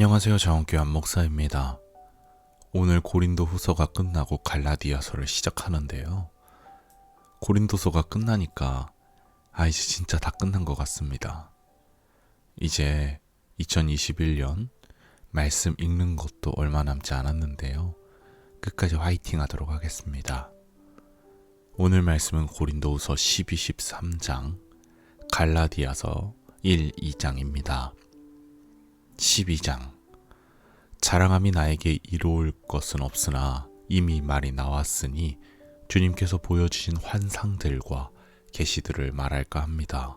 안녕하세요. 정원교회 안목사입니다. 오늘 고린도 후서가 끝나고 갈라디아서를 시작하는데요. 고린도서가 끝나니까 아 이제 진짜 다 끝난 것 같습니다. 이제 2021년 말씀 읽는 것도 얼마 남지 않았는데요. 끝까지 화이팅 하도록 하겠습니다. 오늘 말씀은 고린도후서 12, 13장, 갈라디아서 1, 2장입니다. 12장 자랑함이 나에게 이로울 것은 없으나 이미 말이 나왔으니 주님께서 보여주신 환상들과 계시들을 말할까 합니다.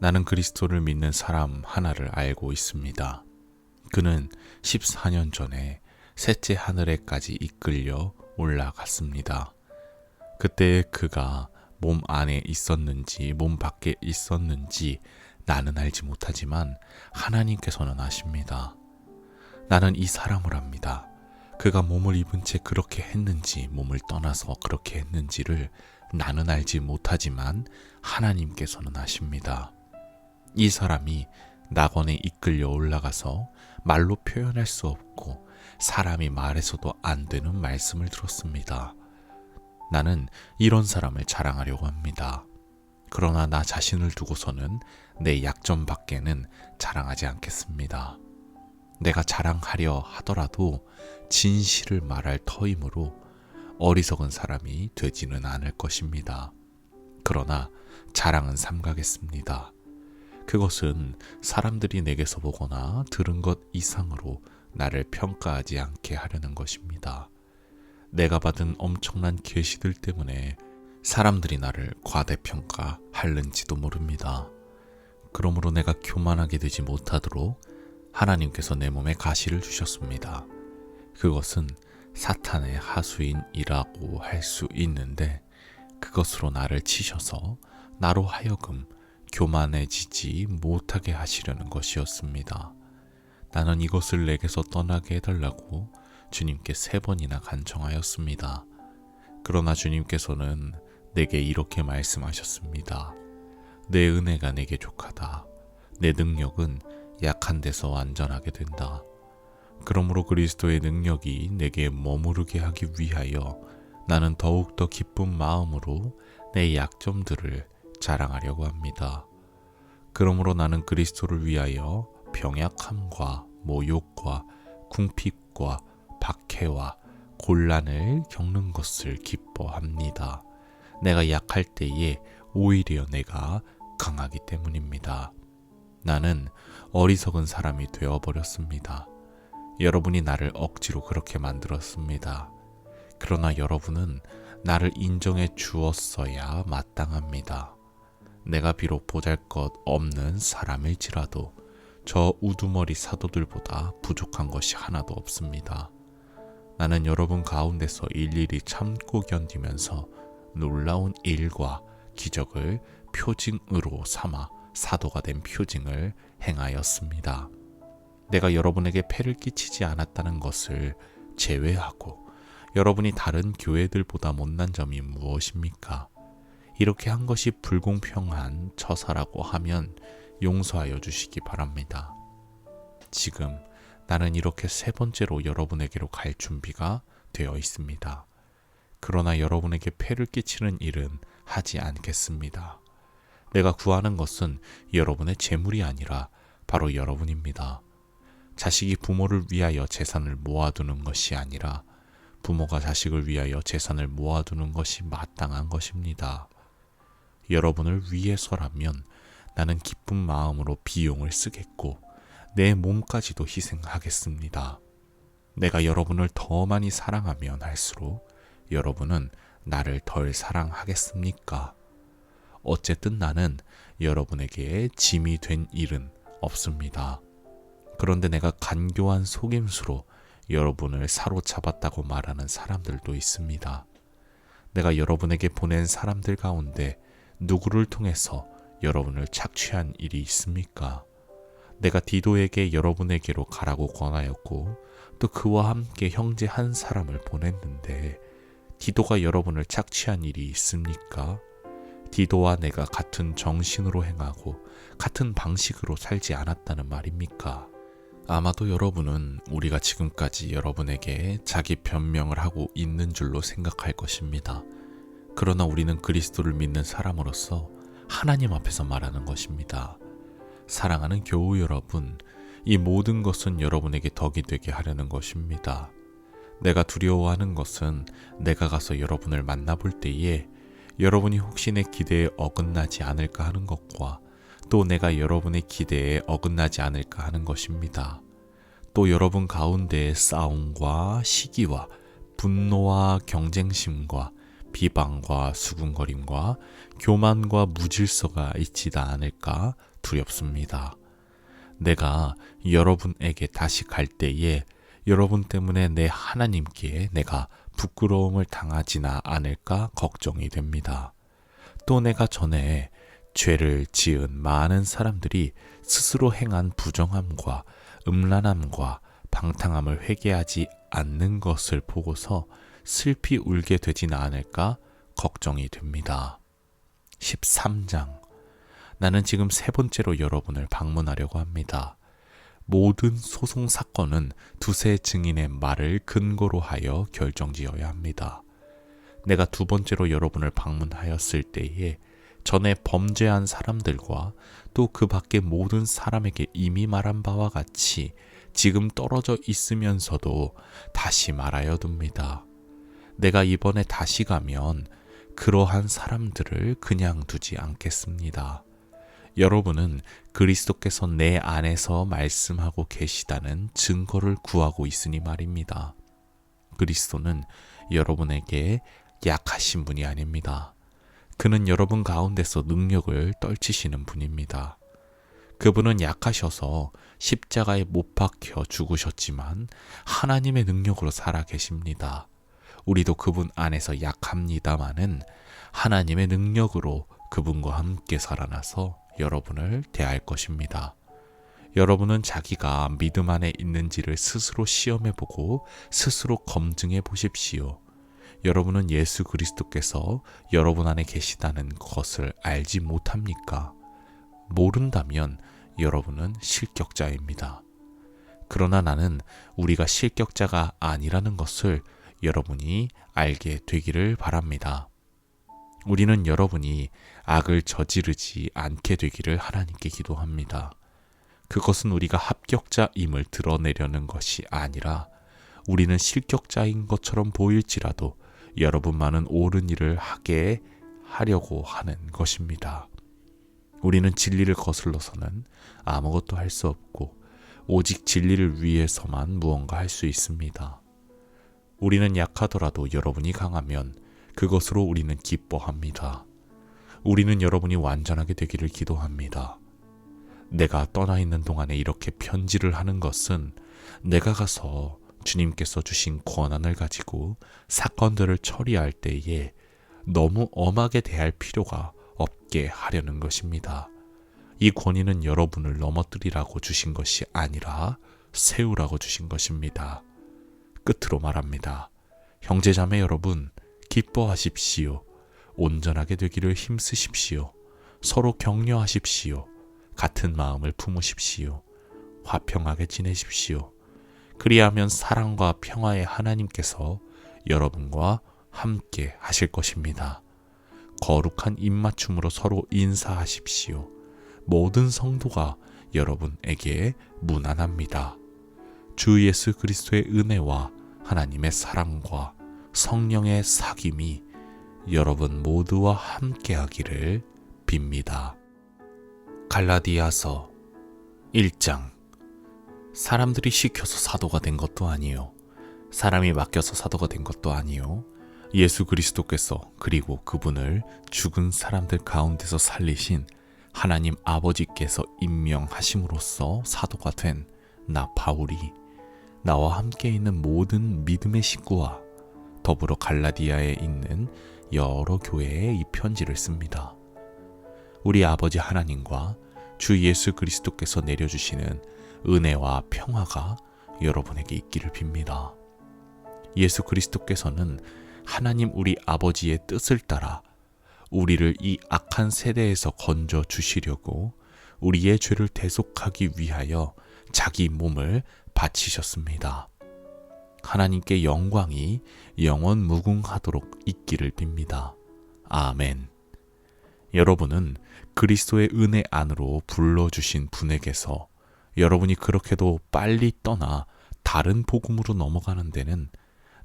나는 그리스도를 믿는 사람 하나를 알고 있습니다. 그는 14년 전에 셋째 하늘에까지 이끌려 올라갔습니다. 그때 그가 몸 안에 있었는지 몸 밖에 있었는지 나는 알지 못하지만 하나님께서는 아십니다. 나는 이 사람을 압니다. 그가 몸을 입은 채 그렇게 했는지 몸을 떠나서 그렇게 했는지를 나는 알지 못하지만 하나님께서는 아십니다. 이 사람이 낙원에 이끌려 올라가서 말로 표현할 수 없고 사람이 말해서도 안 되는 말씀을 들었습니다. 나는 이런 사람을 자랑하려고 합니다. 그러나 나 자신을 두고서는 내 약점 밖에는 자랑하지 않겠습니다. 내가 자랑하려 하더라도 진실을 말할 터이므로 어리석은 사람이 되지는 않을 것입니다. 그러나 자랑은 삼가겠습니다. 그것은 사람들이 내게서 보거나 들은 것 이상으로 나를 평가하지 않게 하려는 것입니다. 내가 받은 엄청난 계시들 때문에 사람들이 나를 과대평가할는지도 모릅니다. 그러므로 내가 교만하게 되지 못하도록 하나님께서 내 몸에 가시를 주셨습니다. 그것은 사탄의 하수인이라고 할 수 있는데 그것으로 나를 치셔서 나로 하여금 교만해지지 못하게 하시려는 것이었습니다. 나는 이것을 내게서 떠나게 해달라고 주님께 세 번이나 간청하였습니다. 그러나 주님께서는 내게 이렇게 말씀하셨습니다. 내 은혜가 내게 족하다. 내 능력은 약한 데서 완전하게 된다. 그러므로 그리스도의 능력이 내게 머무르게 하기 위하여 나는 더욱더 기쁜 마음으로 내 약점들을 자랑하려고 합니다. 그러므로 나는 그리스도를 위하여 병약함과 모욕과 궁핍과 박해와 곤란을 겪는 것을 기뻐합니다. 내가 약할 때에 오히려 내가 강하기 때문입니다. 나는 어리석은 사람이 되어버렸습니다. 여러분이 나를 억지로 그렇게 만들었습니다. 그러나 여러분은 나를 인정해 주었어야 마땅합니다. 내가 비록 보잘 것 없는 사람일지라도 저 우두머리 사도들보다 부족한 것이 하나도 없습니다. 나는 여러분 가운데서 일일이 참고 견디면서 놀라운 일과 기적을 표징으로 삼아 사도가 된 표징을 행하였습니다. 내가 여러분에게 폐를 끼치지 않았다는 것을 제외하고 여러분이 다른 교회들보다 못난 점이 무엇입니까? 이렇게 한 것이 불공평한 처사라고 하면 용서하여 주시기 바랍니다. 지금 나는 이렇게 세 번째로 여러분에게로 갈 준비가 되어 있습니다. 그러나 여러분에게 폐를 끼치는 일은 하지 않겠습니다. 내가 구하는 것은 여러분의 재물이 아니라 바로 여러분입니다. 자식이 부모를 위하여 재산을 모아두는 것이 아니라 부모가 자식을 위하여 재산을 모아두는 것이 마땅한 것입니다. 여러분을 위해서라면 나는 기쁜 마음으로 비용을 쓰겠고 내 몸까지도 희생하겠습니다. 내가 여러분을 더 많이 사랑하면 할수록 여러분은 나를 덜 사랑하겠습니까? 어쨌든 나는 여러분에게 짐이 된 일은 없습니다. 그런데 내가 간교한 속임수로 여러분을 사로잡았다고 말하는 사람들도 있습니다. 내가 여러분에게 보낸 사람들 가운데 누구를 통해서 여러분을 착취한 일이 있습니까? 내가 디도에게 여러분에게로 가라고 권하였고 또 그와 함께 형제 한 사람을 보냈는데 디도가 여러분을 착취한 일이 있습니까? 디도와 내가 같은 정신으로 행하고 같은 방식으로 살지 않았다는 말입니까? 아마도 여러분은 우리가 지금까지 여러분에게 자기 변명을 하고 있는 줄로 생각할 것입니다. 그러나 우리는 그리스도를 믿는 사람으로서 하나님 앞에서 말하는 것입니다. 사랑하는 교우 여러분, 이 모든 것은 여러분에게 덕이 되게 하려는 것입니다. 내가 두려워하는 것은 내가 가서 여러분을 만나볼 때에 여러분이 혹시 내 기대에 어긋나지 않을까 하는 것과 또 내가 여러분의 기대에 어긋나지 않을까 하는 것입니다. 또 여러분 가운데의 싸움과 시기와 분노와 경쟁심과 비방과 수군거림과 교만과 무질서가 있지다 않을까 두렵습니다. 내가 여러분에게 다시 갈 때에 여러분 때문에 내 하나님께 내가 부끄러움을 당하지나 않을까 걱정이 됩니다. 또 내가 전에 죄를 지은 많은 사람들이 스스로 행한 부정함과 음란함과 방탕함을 회개하지 않는 것을 보고서 슬피 울게 되지는 않을까 걱정이 됩니다. 13장. 나는 지금 세 번째로 여러분을 방문하려고 합니다. 모든 소송 사건은 두세 증인의 말을 근거로 하여 결정지어야 합니다. 내가 두 번째로 여러분을 방문하였을 때에 전에 범죄한 사람들과 또 그 밖의 모든 사람에게 이미 말한 바와 같이 지금 떨어져 있으면서도 다시 말하여 둡니다. 내가 이번에 다시 가면 그러한 사람들을 그냥 두지 않겠습니다. 여러분은 그리스도께서 내 안에서 말씀하고 계시다는 증거를 구하고 있으니 말입니다. 그리스도는 여러분에게 약하신 분이 아닙니다. 그는 여러분 가운데서 능력을 떨치시는 분입니다. 그분은 약하셔서 십자가에 못 박혀 죽으셨지만 하나님의 능력으로 살아 계십니다. 우리도 그분 안에서 약합니다마는 하나님의 능력으로 그분과 함께 살아나서 여러분을 대할 것입니다. 여러분은 자기가 믿음 안에 있는지를 스스로 시험해 보고 스스로 검증해 보십시오. 여러분은 예수 그리스도께서 여러분 안에 계시다는 것을 알지 못합니까? 모른다면 여러분은 실격자입니다. 그러나 나는 우리가 실격자가 아니라는 것을 여러분이 알게 되기를 바랍니다. 우리는 여러분이 악을 저지르지 않게 되기를 하나님께 기도합니다. 그것은 우리가 합격자임을 드러내려는 것이 아니라 우리는 실격자인 것처럼 보일지라도 여러분만은 옳은 일을 하게 하려고 하는 것입니다. 우리는 진리를 거슬러서는 아무것도 할 수 없고 오직 진리를 위해서만 무언가 할 수 있습니다. 우리는 약하더라도 여러분이 강하면 그것으로 우리는 기뻐합니다. 우리는 여러분이 완전하게 되기를 기도합니다. 내가 떠나 있는 동안에 이렇게 편지를 하는 것은 내가 가서 주님께서 주신 권한을 가지고 사건들을 처리할 때에 너무 엄하게 대할 필요가 없게 하려는 것입니다. 이 권위는 여러분을 넘어뜨리라고 주신 것이 아니라 세우라고 주신 것입니다. 끝으로 말합니다. 형제자매 여러분, 기뻐하십시오. 온전하게 되기를 힘쓰십시오. 서로 격려하십시오. 같은 마음을 품으십시오. 화평하게 지내십시오. 그리하면 사랑과 평화의 하나님께서 여러분과 함께 하실 것입니다. 거룩한 입맞춤으로 서로 인사하십시오. 모든 성도가 여러분에게 무난합니다. 주 예수 그리스도의 은혜와 하나님의 사랑과 성령의 사귐이 여러분 모두와 함께 하기를 빕니다. 갈라디아서 1장 사람들이 시켜서 사도가 된 것도 아니요. 사람이 맡겨서 사도가 된 것도 아니요. 예수 그리스도께서 그리고 그분을 죽은 사람들 가운데서 살리신 하나님 아버지께서 임명하심으로써 사도가 된 나 바울이 나와 함께 있는 모든 믿음의 식구와 더불어 갈라디아에 있는 여러 교회에 이 편지를 씁니다. 우리 아버지 하나님과 주 예수 그리스도께서 내려주시는 은혜와 평화가 여러분에게 있기를 빕니다. 예수 그리스도께서는 하나님 우리 아버지의 뜻을 따라 우리를 이 악한 세대에서 건져 주시려고 우리의 죄를 대속하기 위하여 자기 몸을 바치셨습니다. 하나님께 영광이 영원 무궁하도록 있기를 빕니다. 아멘. 여러분은 그리스도의 은혜 안으로 불러주신 분에게서 여러분이 그렇게도 빨리 떠나 다른 복음으로 넘어가는 데는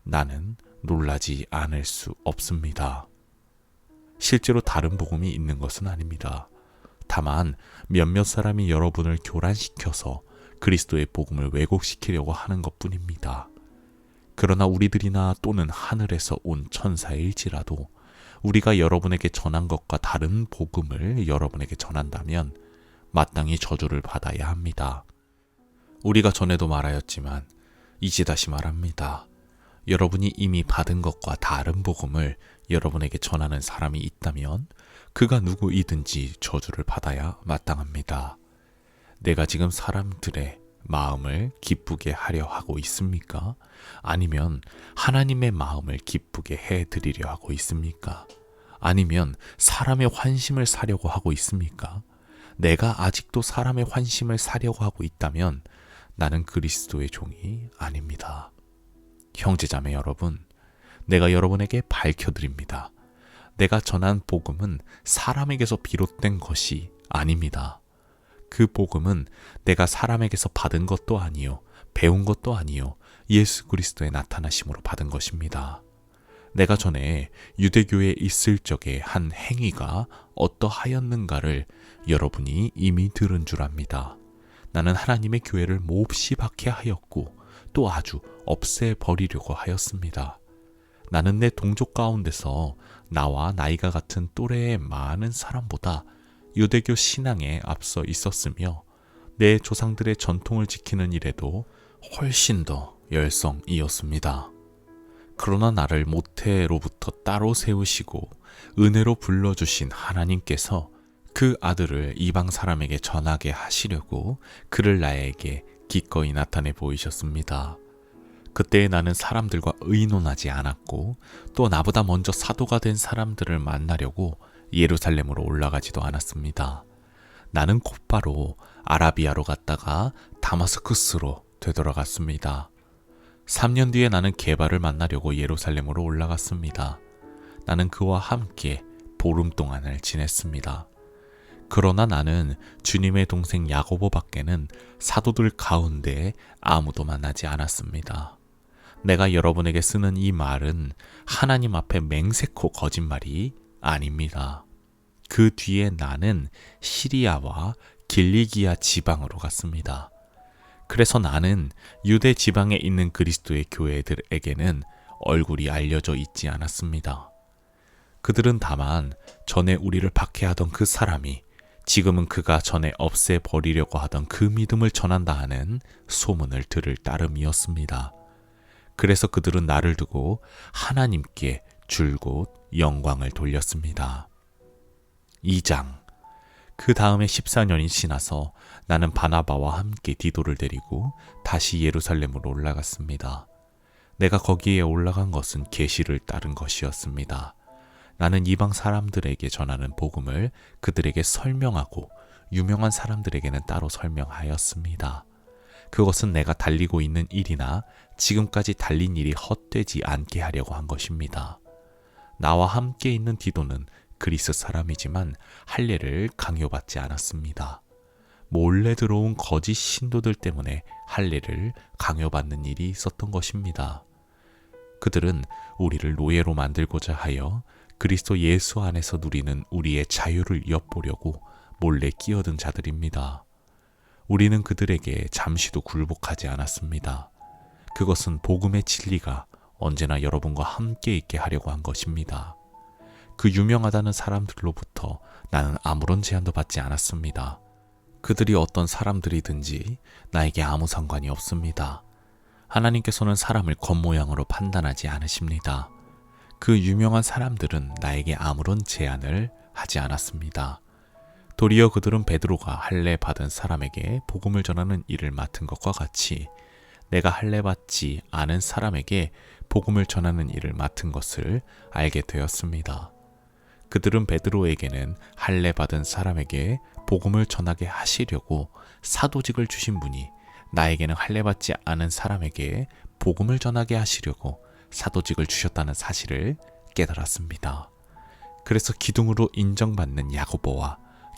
나는 놀라지 않을 수 없습니다. 실제로 다른 복음이 있는 것은 아닙니다. 다만 몇몇 사람이 여러분을 교란시켜서 그리스도의 복음을 왜곡시키려고 하는 것 뿐입니다. 그러나 우리들이나 또는 하늘에서 온 천사일지라도 우리가 여러분에게 전한 것과 다른 복음을 여러분에게 전한다면 마땅히 저주를 받아야 합니다. 우리가 전에도 말하였지만 이제 다시 말합니다. 여러분이 이미 받은 것과 다른 복음을 여러분에게 전하는 사람이 있다면 그가 누구이든지 저주를 받아야 마땅합니다. 내가 지금 사람들의 마음을 기쁘게 하려 하고 있습니까? 아니면 하나님의 마음을 기쁘게 해 드리려 하고 있습니까? 아니면 사람의 환심을 사려고 하고 있습니까? 내가 아직도 사람의 환심을 사려고 하고 있다면 나는 그리스도의 종이 아닙니다. 형제자매 여러분, 내가 여러분에게 밝혀드립니다. 내가 전한 복음은 사람에게서 비롯된 것이 아닙니다. 그 복음은 내가 사람에게서 받은 것도 아니요, 배운 것도 아니요, 예수 그리스도의 나타나심으로 받은 것입니다. 내가 전에 유대교에 있을 적에 한 행위가 어떠하였는가를 여러분이 이미 들은 줄 압니다. 나는 하나님의 교회를 몹시 박해하였고 또 아주 없애버리려고 하였습니다. 나는 내 동족 가운데서 나와 나이가 같은 또래의 많은 사람보다 유대교 신앙에 앞서 있었으며 내 조상들의 전통을 지키는 일에도 훨씬 더 열성이었습니다. 그러나 나를 모태로부터 따로 세우시고 은혜로 불러주신 하나님께서 그 아들을 이방 사람에게 전하게 하시려고 그를 나에게 기꺼이 나타내 보이셨습니다. 그때 나는 사람들과 의논하지 않았고 또 나보다 먼저 사도가 된 사람들을 만나려고 예루살렘으로 올라가지도 않았습니다. 나는 곧바로 아라비아로 갔다가 다마스쿠스로 되돌아갔습니다. 3년 뒤에 나는 개발을 만나려고 예루살렘으로 올라갔습니다. 나는 그와 함께 보름 동안을 지냈습니다. 그러나 나는 주님의 동생 야고보 밖에는 사도들 가운데 아무도 만나지 않았습니다. 내가 여러분에게 쓰는 이 말은 하나님 앞에 맹세코 거짓말이 아닙니다. 그 뒤에 나는 시리아와 길리기아 지방으로 갔습니다. 그래서 나는 유대 지방에 있는 그리스도의 교회들에게는 얼굴이 알려져 있지 않았습니다. 그들은 다만 전에 우리를 박해하던 그 사람이 지금은 그가 전에 없애버리려고 하던 그 믿음을 전한다 하는 소문을 들을 따름이었습니다. 그래서 그들은 나를 두고 하나님께 줄곧 영광을 돌렸습니다. 2장 그 다음에 14년이 지나서 나는 바나바와 함께 디도를 데리고 다시 예루살렘으로 올라갔습니다. 내가 거기에 올라간 것은 계시를 따른 것이었습니다. 나는 이방 사람들에게 전하는 복음을 그들에게 설명하고 유명한 사람들에게는 따로 설명하였습니다. 그것은 내가 달리고 있는 일이나 지금까지 달린 일이 헛되지 않게 하려고 한 것입니다. 나와 함께 있는 디도는 그리스 사람이지만 할례를 강요받지 않았습니다. 몰래 들어온 거짓 신도들 때문에 할례를 강요받는 일이 있었던 것입니다. 그들은 우리를 노예로 만들고자 하여 그리스도 예수 안에서 누리는 우리의 자유를 엿보려고 몰래 끼어든 자들입니다. 우리는 그들에게 잠시도 굴복하지 않았습니다. 그것은 복음의 진리가 언제나 여러분과 함께 있게 하려고 한 것입니다. 그 유명하다는 사람들로부터 나는 아무런 제한도 받지 않았습니다. 그들이 어떤 사람들이든지 나에게 아무 상관이 없습니다. 하나님께서는 사람을 겉모양으로 판단하지 않으십니다. 그 유명한 사람들은 나에게 아무런 제한을 하지 않았습니다. 도리어 그들은 베드로가 할례 받은 사람에게 복음을 전하는 일을 맡은 것과 같이 내가 할례 받지 않은 사람에게 복음을 전하는 일을 맡은 것을 알게 되었습니다. 그들은 베드로에게는 할례 받은 사람에게 복음을 전하게 하시려고 사도직을 주신 분이 나에게는 할례 받지 않은 사람에게 복음을 전하게 하시려고 사도직을 주셨다는 사실을 깨달았습니다. 그래서 기둥으로 인정받는 야고보와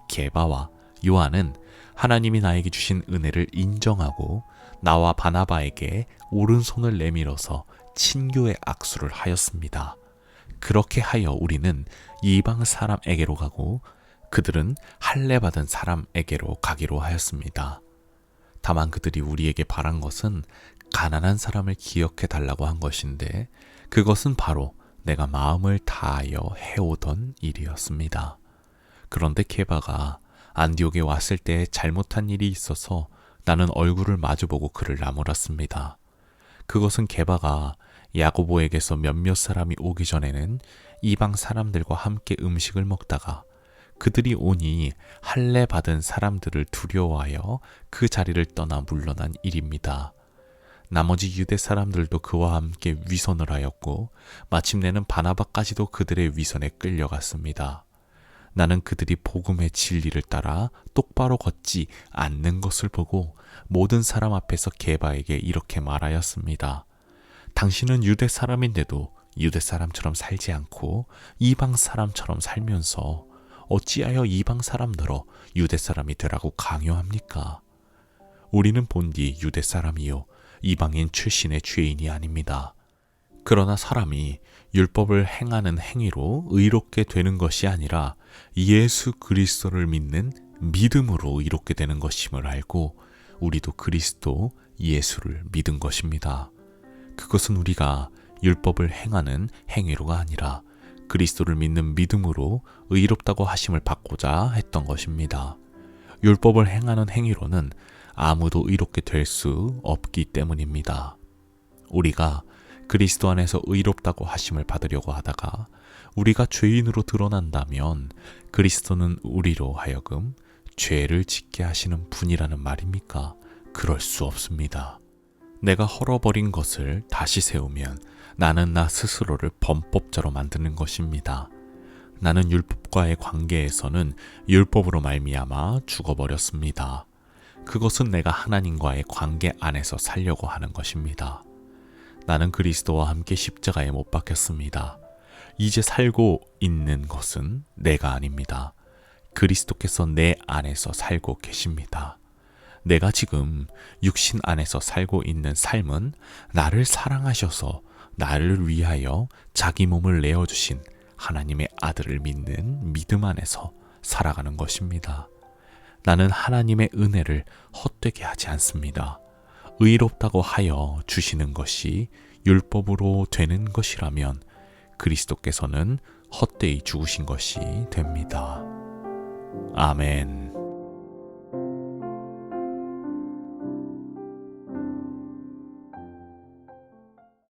게바와 요한은 하나님이 나에게 주신 은혜를 인정하고 나와 바나바에게 오른손을 내밀어서 친교의 악수를 하였습니다. 그렇게 하여 우리는 이방 사람에게로 가고 그들은 할례 받은 사람에게로 가기로 하였습니다. 다만 그들이 우리에게 바란 것은 가난한 사람을 기억해 달라고 한 것인데 그것은 바로 내가 마음을 다하여 해오던 일이었습니다. 그런데 케바가 안디옥에 왔을 때 잘못한 일이 있어서 나는 얼굴을 마주보고 그를 나무랐습니다. 그것은 게바가 야고보에게서 몇몇 사람이 오기 전에는 이방 사람들과 함께 음식을 먹다가 그들이 오니 할례 받은 사람들을 두려워하여 그 자리를 떠나 물러난 일입니다. 나머지 유대 사람들도 그와 함께 위선을 하였고 마침내는 바나바까지도 그들의 위선에 끌려갔습니다. 나는 그들이 복음의 진리를 따라 똑바로 걷지 않는 것을 보고 모든 사람 앞에서 게바에게 이렇게 말하였습니다. 당신은 유대 사람인데도 유대 사람처럼 살지 않고 이방 사람처럼 살면서 어찌하여 이방 사람들어 유대 사람이 되라고 강요합니까? 우리는 본디 유대 사람이요 이방인 출신의 죄인이 아닙니다. 그러나 사람이 율법을 행하는 행위로 의롭게 되는 것이 아니라 예수 그리스도를 믿는 믿음으로 의롭게 되는 것임을 알고 우리도 그리스도 예수를 믿은 것입니다. 그것은 우리가 율법을 행하는 행위로가 아니라 그리스도를 믿는 믿음으로 의롭다고 하심을 받고자 했던 것입니다. 율법을 행하는 행위로는 아무도 의롭게 될 수 없기 때문입니다. 우리가 그리스도 안에서 의롭다고 하심을 받으려고 하다가 우리가 죄인으로 드러난다면 그리스도는 우리로 하여금 죄를 짓게 하시는 분이라는 말입니까? 그럴 수 없습니다. 내가 헐어버린 것을 다시 세우면 나는 나 스스로를 범법자로 만드는 것입니다. 나는 율법과의 관계에서는 율법으로 말미암아 죽어버렸습니다. 그것은 내가 하나님과의 관계 안에서 살려고 하는 것입니다. 나는 그리스도와 함께 십자가에 못 박혔습니다. 이제 살고 있는 것은 내가 아닙니다. 그리스도께서 내 안에서 살고 계십니다. 내가 지금 육신 안에서 살고 있는 삶은 나를 사랑하셔서 나를 위하여 자기 몸을 내어주신 하나님의 아들을 믿는 믿음 안에서 살아가는 것입니다. 나는 하나님의 은혜를 헛되게 하지 않습니다. 의롭다고 하여 주시는 것이 율법으로 되는 것이라면 그리스도께서는 헛되이 죽으신 것이 됩니다. 아멘.